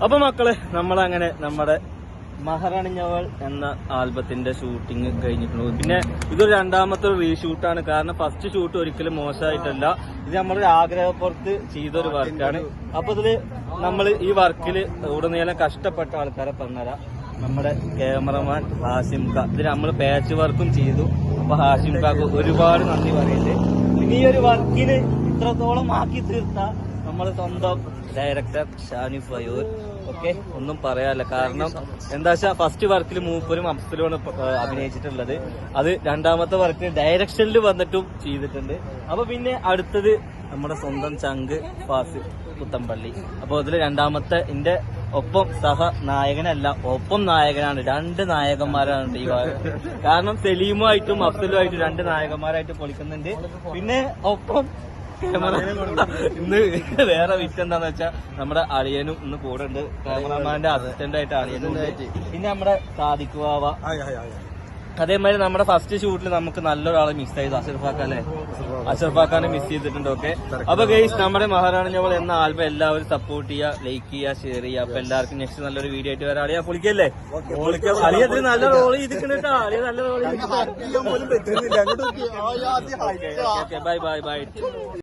അപ്പൊ മക്കളെ നമ്മളങ്ങനെ നമ്മുടെ മഹറണിഞ്ഞവൾ എന്ന ആൽബത്തിന്റെ ഷൂട്ടിംഗ് കഴിഞ്ഞിട്ടുണ്ട് പിന്നെ ഇതൊരു രണ്ടാമത്തെ റീഷൂട്ടാണ് കാരണം ഫസ്റ്റ് ഷൂട്ട് ഒരിക്കലും മോശമായിട്ടല്ല. ഇത് നമ്മളൊരു ആഗ്രഹപ്പുറത്ത് ചെയ്തൊരു വർക്കാണ് അപ്പൊ ഇതിൽ നമ്മൾ ഈ വർക്കിൽ ഉടനീളം കഷ്ടപ്പെട്ട ആൾക്കാരെ പറഞ്ഞുതരാം നമ്മുടെ ക്യാമറമാൻ ഖാ. ഇത് നമ്മൾ പാച്ച് വർക്കും ചെയ്തു. അപ്പൊ ഖാക്ക് ഒരുപാട് നന്ദി പറയുന്നുണ്ട് ഇനി ഈ ഒരു വർക്കിന് ഇത്രത്തോളം ആക്കി തീർത്ത നമ്മുടെ സ്വന്തം ഡയറക്ടർ ഷാനി ഫയൂർ. ഓക്കെ? ഒന്നും പറയാല്ല കാരണം എന്താ വെച്ചാൽ ഫസ്റ്റ് വർക്കിൽ മൂപ്പരും അപ്സലുമാണ് അഭിനയിച്ചിട്ടുള്ളത്. അത് രണ്ടാമത്തെ വർക്ക് ഡയറക്ഷനിൽ വന്നിട്ടും ചെയ്തിട്ടുണ്ട്. അപ്പൊ പിന്നെ അടുത്തത് നമ്മുടെ സ്വന്തം ചങ്ക് ഫാസ് പുത്തമ്പള്ളി. അപ്പൊ അതിൽ രണ്ടാമത്തെ എന്റെ ഒപ്പം സഹ നായകനല്ല ഒപ്പം നായകനാണ്. രണ്ട് നായകന്മാരാണ് ഈ കാരണം സലീമുമായിട്ടും അഫ്സലുമായിട്ടും രണ്ട് നായകന്മാരായിട്ട് പൊളിക്കുന്നുണ്ട്. പിന്നെ ഒപ്പം ക്യാമറ ഇന്ന് വേറെ വിറ്റ് എന്താന്ന് വെച്ചാൽ നമ്മുടെ അളിയനും ഇന്ന് കൂടെ ഉണ്ട്. ക്യാമറമാന്റെ അസിസ്റ്റന്റ് ആയിട്ട് അളിയനും. പിന്നെ നമ്മുടെ സാദിക്കുവാവ അതേമാതിരി നമ്മുടെ ഫസ്റ്റ് ഷൂട്ടിൽ നമുക്ക് നല്ലൊരാളെ മിസ് ചെയ്തു അഷർഫാക്ക അല്ലെ? അഷർഫാക്കാനെ മിസ് ചെയ്തിട്ടുണ്ട് ഓക്കെ അപ്പൊ ഗെയ്സ് നമ്മുടെ മഹാറാണി ഞവൾ എന്ന ആൽബം എല്ലാവരും സപ്പോർട്ട് ചെയ്യുക ലൈക്ക് ചെയ്യുക ഷെയർ ചെയ്യുക. അപ്പൊ എല്ലാവർക്കും നെക്സ്റ്റ് നല്ലൊരു വീഡിയോ ആയിട്ട് വരാം. അളിയാ പൊളിക്കല്ലേ? അളിയ നല്ല റോൾ ചെയ്തിട്ടുണ്ട് അളിയ നല്ല റോൾ പോലും പറ്റുന്നില്ല. അങ്ങോട്ട് ബൈ ബൈ ബൈ